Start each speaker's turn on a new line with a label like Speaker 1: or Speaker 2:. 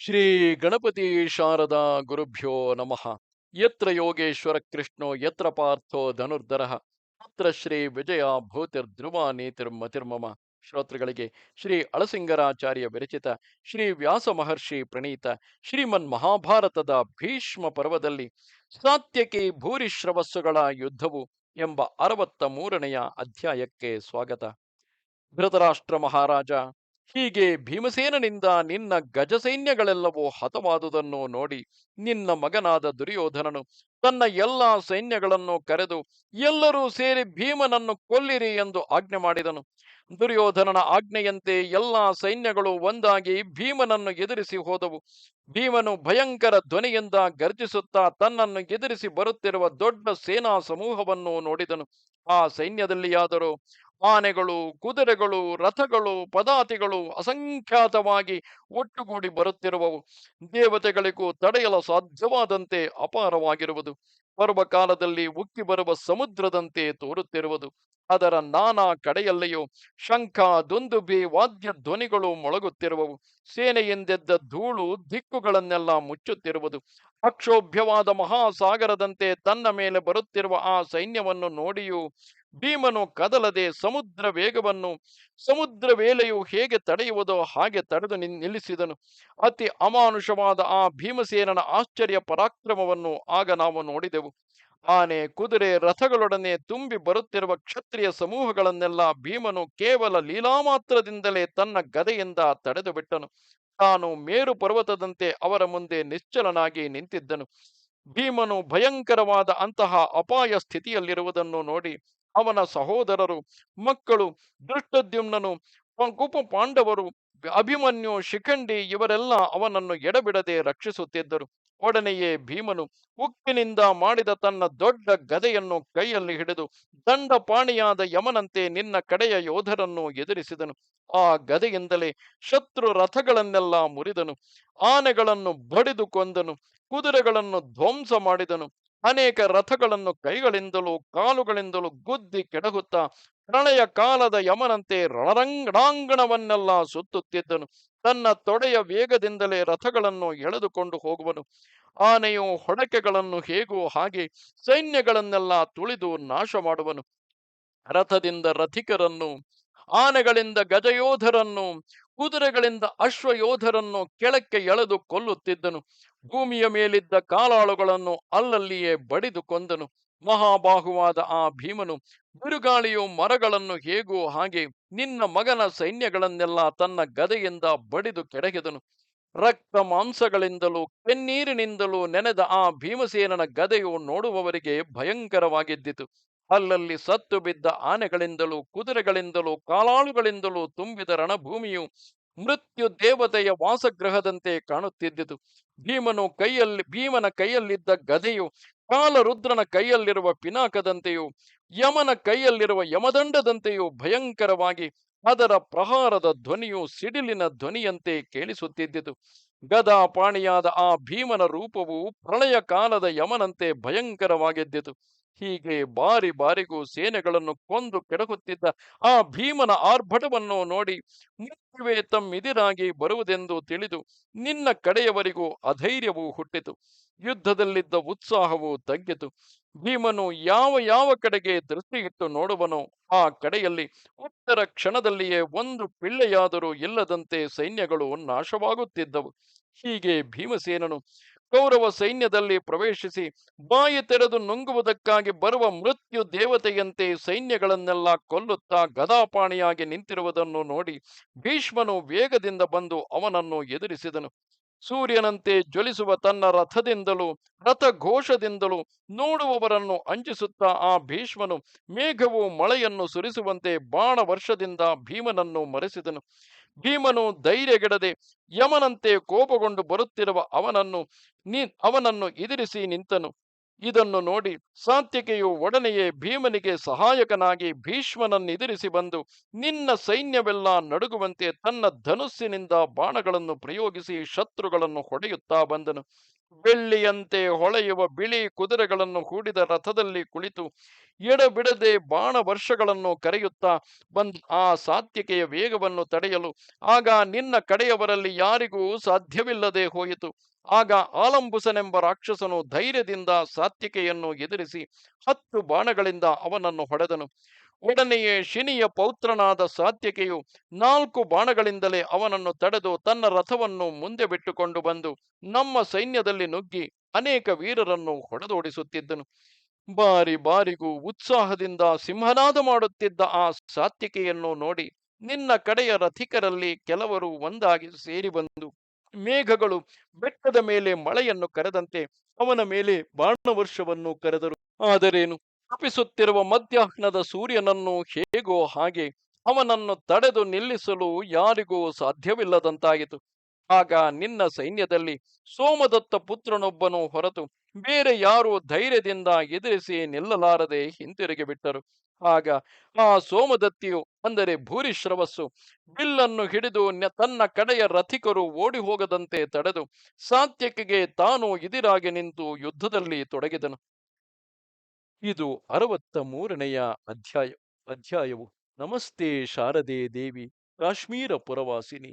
Speaker 1: ಶ್ರೀ ಗಣಪತಿ ಶಾರದಾ ಗುರುಭ್ಯೋ ನಮಃ. ಯತ್ರ ಯೋಗೇಶ್ವರ ಕೃಷ್ಣೋ, ಯತ್ರ ಪಾರ್ಥೋ ಧನುರ್ಧರ. ಅತ್ರ ಶ್ರೀ ವಿಜಯ ಭೂತಿರ್ಧ್ರುವ ನೀತಿರ್ಮತಿರ್ಮಮ ಶ್ರೋತೃಗಳಿಗೆ ಶ್ರೀ ಅಳಸಿಂಗರಾಚಾರ್ಯ ವಿರಚಿತ ಶ್ರೀ ವ್ಯಾಸ ಮಹರ್ಷಿ ಪ್ರಣೀತ ಶ್ರೀಮನ್ ಮಹಾಭಾರತದ ಭೀಷ್ಮ ಪರ್ವದಲ್ಲಿ ಸಾತ್ಯಕಿ ಭೂರಿಶ್ರವಸ್ಸುಗಳ ಯುದ್ಧವು ಎಂಬ ಅರವತ್ತ ಮೂರನೆಯ ಅಧ್ಯಾಯಕ್ಕೆ ಸ್ವಾಗತ. ಧೃತರಾಷ್ಟ್ರ ಮಹಾರಾಜ ಹೀಗೆ ಭೀಮಸೇನನಿಂದ ನಿನ್ನ ಗಜಸೈನ್ಯಗಳೆಲ್ಲವೂ ಹತವಾದುದನ್ನು ನೋಡಿ ನಿನ್ನ ಮಗನಾದ ದುರ್ಯೋಧನನು ತನ್ನ ಎಲ್ಲ ಸೈನ್ಯಗಳನ್ನು ಕರೆದು, ಎಲ್ಲರೂ ಸೇರಿ ಭೀಮನನ್ನು ಕೊಲ್ಲಿರಿ ಎಂದು ಆಜ್ಞೆ ಮಾಡಿದನು. ದುರ್ಯೋಧನನ ಆಜ್ಞೆಯಂತೆ ಎಲ್ಲಾ ಸೈನ್ಯಗಳು ಒಂದಾಗಿ ಭೀಮನನ್ನು ಎದುರಿಸಿ ಹೋದವು. ಭೀಮನು ಭಯಂಕರ ಧ್ವನಿಯಿಂದ ಗರ್ಜಿಸುತ್ತಾ ತನ್ನನ್ನು ಎದುರಿಸಿ ಬರುತ್ತಿರುವ ದೊಡ್ಡ ಸೇನಾ ಸಮೂಹವನ್ನು ನೋಡಿದನು. ಆ ಸೈನ್ಯದಲ್ಲಿಯಾದರೂ ಆನೆಗಳು, ಕುದುರೆಗಳು, ರಥಗಳು, ಪದಾತಿಗಳು ಅಸಂಖ್ಯಾತವಾಗಿ ಒಟ್ಟುಗೂಡಿ ಬರುತ್ತಿರುವವು. ದೇವತೆಗಳಿಗೂ ತಡೆಯಲು ಸಾಧ್ಯವಾದಂತೆ ಅಪಾರವಾಗಿರುವುದು. ಪರ್ವಕಾಲದಲ್ಲಿ ಉಕ್ಕಿ ಬರುವ ಸಮುದ್ರದಂತೆ ತೋರುತ್ತಿರುವುದು. ಅದರ ನಾನಾ ಕಡೆಯಲ್ಲಿಯೂ ಶಂಖ ದುಂದುಬಿ ವಾದ್ಯ ಧ್ವನಿಗಳು ಮೊಳಗುತ್ತಿರುವವು. ಸೇನೆಯಿಂದೆದ್ದ ಧೂಳು ದಿಕ್ಕುಗಳನ್ನೆಲ್ಲ ಮುಚ್ಚುತ್ತಿರುವುದು. ಅಕ್ಷೋಭ್ಯವಾದ ಮಹಾಸಾಗರದಂತೆ ತನ್ನ ಮೇಲೆ ಬರುತ್ತಿರುವ ಆ ಸೈನ್ಯವನ್ನು ನೋಡಿಯೂ ಭೀಮನು ಕದಲದೆ ಸಮುದ್ರ ವೇಗವನ್ನು, ಸಮುದ್ರ ವೇಲೆಯು ಹೇಗೆ ತಡೆಯುವುದೋ ಹಾಗೆ ತಡೆದು ನಿಲ್ಲಿಸಿದನು. ಅತಿ ಅಮಾನುಷವಾದ ಆ ಭೀಮಸೇನನ ಆಶ್ಚರ್ಯ ಪರಾಕ್ರಮವನ್ನು ಆಗ ನಾವು ನೋಡಿದೆವು. ಆನೆ, ಕುದುರೆ, ರಥಗಳೊಡನೆ ತುಂಬಿ ಬರುತ್ತಿರುವ ಕ್ಷತ್ರಿಯ ಸಮೂಹಗಳನ್ನೆಲ್ಲ ಭೀಮನು ಕೇವಲ ಲೀಲಾಮಾತ್ರದಿಂದಲೇ ತನ್ನ ಗದೆಯಿಂದ ತಡೆದು ಬಿಟ್ಟನು ತಾನು ಮೇರು ಪರ್ವತದಂತೆ ಅವರ ಮುಂದೆ ನಿಶ್ಚಲನಾಗಿ ನಿಂತಿದ್ದನು. ಭೀಮನು ಭಯಂಕರವಾದ ಅಂತಹ ಅಪಾಯ ಸ್ಥಿತಿಯಲ್ಲಿರುವುದನ್ನು ನೋಡಿ ಅವನ ಸಹೋದರರು, ಮಕ್ಕಳು ದೃಷ್ಟದ್ಯುಮ್ನನು ಕುಪ ಪಾಂಡವರು ಅಭಿಮನ್ಯು ಶಿಖಂಡಿ ಇವರೆಲ್ಲ ಅವನನ್ನು ಎಡಬಿಡದೆ ರಕ್ಷಿಸುತ್ತಿದ್ದರು. ಒಡನೆಯೇ ಭೀಮನು ಉಕ್ಕಿನಿಂದ ಮಾಡಿದ ತನ್ನ ದೊಡ್ಡ ಗದೆಯನ್ನು ಕೈಯಲ್ಲಿ ಹಿಡಿದು ದಂಡಪಾಣಿಯಾದ ಯಮನಂತೆ ನಿನ್ನ ಕಡೆಯ ಯೋಧರನ್ನು ಎದುರಿಸಿದನು. ಆ ಗದೆಯಿಂದಲೇ ಶತ್ರು ರಥಗಳನ್ನೆಲ್ಲ ಮುರಿದನು. ಆನೆಗಳನ್ನು ಬಡಿದು ಕೊಂದನು. ಕುದುರೆಗಳನ್ನು ಧ್ವಂಸ ಮಾಡಿದನು. ಅನೇಕ ರಥಗಳನ್ನು ಕೈಗಳಿಂದಲೂ ಕಾಲುಗಳಿಂದಲೂ ಗುದ್ದಿ ಕೆಡಹುತ್ತಾ ಪ್ರಳಯ ಕಾಲದ ಯಮನಂತೆ ರಣರಂಗಣಾಂಗಣವನ್ನೆಲ್ಲ ಸುತ್ತುತ್ತಿದ್ದನು. ತನ್ನ ತೊಡೆಯ ವೇಗದಿಂದಲೇ ರಥಗಳನ್ನು ಎಳೆದುಕೊಂಡು ಹೋಗುವನು. ಆನೆಯು ಹೊಡಕೆಗಳನ್ನು ಹೇಗೋ ಹಾಗೆ ಸೈನ್ಯಗಳನ್ನೆಲ್ಲ ತುಳಿದು ನಾಶ ಮಾಡುವನು. ರಥದಿಂದ ರಥಿಕರನ್ನು, ಆನೆಗಳಿಂದ ಗಜಯೋಧರನ್ನು, ಕುದುರೆಗಳಿಂದ ಅಶ್ವಯೋಧರನ್ನು ಕೆಳಕ್ಕೆ ಎಳೆದು ಕೊಲ್ಲುತ್ತಿದ್ದನು. ಭೂಮಿಯ ಮೇಲಿದ್ದ ಕಾಲಾಳುಗಳನ್ನು ಅಲ್ಲಲ್ಲಿಯೇ ಬಡಿದು ಕೊಂದನು ಮಹಾಬಾಹುವಾದ ಆ ಭೀಮನು ಬಿರುಗಾಳಿಯು ಮರಗಳನ್ನು ಹೇಗೋ ಹಾಗೆ ನಿನ್ನ ಮಗನ ಸೈನ್ಯಗಳನ್ನೆಲ್ಲ ತನ್ನ ಗದೆಯಿಂದ ಬಡಿದು ಕೆಡಗಿದನು ರಕ್ತ ಮಾಂಸಗಳಿಂದಲೂ ಕೆನ್ನೀರಿನಿಂದಲೂ ನೆನೆದ ಆ ಭೀಮಸೇನನ ಗದೆಯು ನೋಡುವವರಿಗೆ ಭಯಂಕರವಾಗಿದ್ದಿತು. ಅಲ್ಲಲ್ಲಿ ಸತ್ತು ಬಿದ್ದ ಆನೆಗಳಿಂದಲೂ ಕುದುರೆಗಳಿಂದಲೂ ಕಾಲಾಳುಗಳಿಂದಲೂ ತುಂಬಿದ ರಣಭೂಮಿಯು ಮೃತ್ಯು ದೇವತೆಯ ವಾಸಗೃಹದಂತೆ ಕಾಣುತ್ತಿದ್ದಿತು ಭೀಮನು ಕೈಯಲ್ಲಿ, ಭೀಮನ ಕೈಯಲ್ಲಿದ್ದ ಗದೆಯು ಕಾಲರುದ್ರನ ಕೈಯಲ್ಲಿರುವ ಪಿನಾಕದಂತೆಯೂ, ಯಮನ ಕೈಯಲ್ಲಿರುವ ಯಮದಂಡದಂತೆಯೂ ಭಯಂಕರವಾಗಿ ಅದರ ಪ್ರಹಾರದ ಧ್ವನಿಯು ಸಿಡಿಲಿನ ಧ್ವನಿಯಂತೆ ಕೇಳಿಸುತ್ತಿದ್ದಿತು ಗದಾ ಪಾಣಿಯಾದ ಆ ಭೀಮನ ರೂಪವು ಪ್ರಳಯ ಕಾಲದ ಯಮನಂತೆ ಭಯಂಕರವಾಗಿದ್ದಿತು ಹೀಗೆ ಬಾರಿ ಬಾರಿಗೂ ಸೇನೆಗಳನ್ನು ಕೊಂದು ಕೆಡಕುತ್ತಿದ್ದ ಆ ಭೀಮನ ಆರ್ಭಟವನ್ನು ನೋಡಿ ಮುಖ್ಯವೇ ತಮ್ಮಿದಿರಾಗಿ ಬರುವುದೆಂದು ತಿಳಿದು ನಿನ್ನ ಕಡೆಯವರಿಗೂ ಅಧೈರ್ಯವೂ ಹುಟ್ಟಿತು. ಯುದ್ಧದಲ್ಲಿದ್ದ ಉತ್ಸಾಹವು ತಗ್ಗಿತು. ಭೀಮನು ಯಾವ ಯಾವ ಕಡೆಗೆ ದೃಷ್ಟಿಯಿಟ್ಟು ನೋಡುವನೋ ಆ ಕಡೆಯಲ್ಲಿ ಉತ್ತರ ಕ್ಷಣದಲ್ಲಿಯೇ ಒಂದು ಪಿಳ್ಳೆಯಾದರೂ ಇಲ್ಲದಂತೆ ಸೈನ್ಯಗಳು ನಾಶವಾಗುತ್ತಿದ್ದವು. ಹೀಗೆ ಭೀಮಸೇನನು ಕೌರವ ಸೈನ್ಯದಲ್ಲಿ ಪ್ರವೇಶಿಸಿ ಬಾಯಿ ತೆರೆದು ನುಂಗುವುದಕ್ಕಾಗಿ ಬರುವ ಮೃತ್ಯು ದೇವತೆಯಂತೆ ಸೈನ್ಯಗಳನ್ನೆಲ್ಲ ಕೊಲ್ಲುತ್ತಾ ಗದಾಪಾಣಿಯಾಗಿ ನಿಂತಿರುವುದನ್ನು ನೋಡಿ ಭೀಷ್ಮನು ವೇಗದಿಂದ ಬಂದು ಅವನನ್ನು ಎದುರಿಸಿದನು. ಸೂರ್ಯನಂತೆ ಜ್ವಲಿಸುವ ತನ್ನ ರಥದಿಂದಲೂ ರಥ ಘೋಷದಿಂದಲೂ ನೋಡುವವರನ್ನು ಅಂಜಿಸುತ್ತಾ ಆ ಭೀಷ್ಮನು ಮೇಘವು ಮಳೆಯನ್ನು ಸುರಿಸುವಂತೆ ಬಾಣ ವರ್ಷದಿಂದ ಭೀಮನನ್ನು ಮರೆಸಿದನು. ಭೀಮನು ಧೈರ್ಯಗೆಡದೆ ಯಮನಂತೆ ಕೋಪಗೊಂಡು ಬರುತ್ತಿರುವ ಅವನನ್ನು ನೀ, ಅವನನ್ನು ಎದುರಿಸಿ ನಿಂತನು. ಇದನ್ನು ನೋಡಿ ಸಾತ್ಯಕೆಯು ಒಡನೆಯೇ ಭೀಮನಿಗೆ ಸಹಾಯಕನಾಗಿ ಭೀಷ್ಮನನ್ನೆದುರಿಸಿ ಬಂದು ನಿನ್ನ ಸೈನ್ಯವೆಲ್ಲ ನಡುಗುವಂತೆ ತನ್ನ ಧನುಸ್ಸಿನಿಂದ ಬಾಣಗಳನ್ನು ಪ್ರಯೋಗಿಸಿ ಶತ್ರುಗಳನ್ನು ಹೊಡೆಯುತ್ತಾ ಬಂದನು. ಬೆಳ್ಳಿಯಂತೆ ಹೊಳೆಯುವ ಬಿಳಿ ಕುದುರೆಗಳನ್ನು ಹೂಡಿದ ರಥದಲ್ಲಿ ಕುಳಿತು ಎಡಬಿಡದೆ ಬಾಣ ವರ್ಷಗಳನ್ನು ಕರೆಯುತ್ತಾ ಬಂದ ಆ ಸಾತ್ಯಕೆಯ ವೇಗವನ್ನು ತಡೆಯಲು ಆಗ ನಿನ್ನ ಕಡೆಯವರಲ್ಲಿ ಯಾರಿಗೂ ಸಾಧ್ಯವಿಲ್ಲದೆ ಹೋಯಿತು. ಆಗ ಆಲಂಬುಸನೆಂಬ ರಾಕ್ಷಸನು ಧೈರ್ಯದಿಂದ ಸಾತ್ವಿಕೆಯನ್ನು ಎದುರಿಸಿ ಹತ್ತು ಬಾಣಗಳಿಂದ ಅವನನ್ನು ಹೊಡೆದನು. ಒಡನೆಯೇ ಶಿನಿಯ ಪೌತ್ರನಾದ ಸಾತ್ಯಕೆಯು ನಾಲ್ಕು ಬಾಣಗಳಿಂದಲೇ ಅವನನ್ನು ತಡೆದು ತನ್ನ ರಥವನ್ನು ಮುಂದೆ ಬಿಟ್ಟುಕೊಂಡು ಬಂದು ನಮ್ಮ ಸೈನ್ಯದಲ್ಲಿ ನುಗ್ಗಿ ಅನೇಕ ವೀರರನ್ನು ಹೊಡೆದೋಡಿಸುತ್ತಿದ್ದನು. ಬಾರಿ ಬಾರಿಗೂ ಉತ್ಸಾಹದಿಂದ ಸಿಂಹನಾದ ಮಾಡುತ್ತಿದ್ದ ಆ ಸಾತ್ಯಕೆಯನ್ನು ನೋಡಿ ನಿನ್ನ ಕಡೆಯ ರಥಿಕರಲ್ಲಿ ಕೆಲವರು ಒಂದಾಗಿ ಸೇರಿ ಬಂದು ಮೇಘಗಳು ಬೆಟ್ಟದ ಮೇಲೆ ಮಳೆಯನ್ನು ಕರೆದಂತೆ ಅವನ ಮೇಲೆ ಬಾಣವರ್ಷವನ್ನು ಕರೆದರು. ಆದರೇನು? ತಪ್ಪಿಸುತ್ತಿರುವ ಮಧ್ಯಾಹ್ನದ ಸೂರ್ಯನನ್ನು ಹೇಗೋ ಹಾಗೆ ಅವನನ್ನು ತಡೆದು ನಿಲ್ಲಿಸಲು ಯಾರಿಗೂ ಸಾಧ್ಯವಿಲ್ಲದಂತಾಯಿತು. ಆಗ ನಿನ್ನ ಸೈನ್ಯದಲ್ಲಿ ಸೋಮದತ್ತ ಪುತ್ರನೊಬ್ಬನು ಹೊರತು ಬೇರೆ ಯಾರು ಧೈರ್ಯದಿಂದ ಎದುರಿಸಿ ನಿಲ್ಲಲಾರದೆ ಹಿಂತಿರುಗಿ ಬಿಟ್ಟರು. ಆಗ ಆ ಸೋಮದತ್ತಿಯು ಅಂದರೆ ಭೂರಿಶ್ರವಸ್ಸು ಬಿಲ್ಲನ್ನು ಹಿಡಿದು ತನ್ನ ಕಡೆಯ ರಥಿಕರು ಓಡಿ ಹೋಗದಂತೆ ತಡೆದು ಸಾತ್ಯಕಿಗೆ ತಾನು ಇದಿರಾಗಿ ನಿಂತು ಯುದ್ಧದಲ್ಲಿ ತೊಡಗಿದನು. ಇದು ಅರವತ್ತ ಮೂರನೆಯ ಅಧ್ಯಾಯ, ಅಧ್ಯಾಯವು ನಮಸ್ತೆ ಶಾರದೆ ದೇವಿ ಕಾಶ್ಮೀರ ಪುರವಾಸಿನಿ.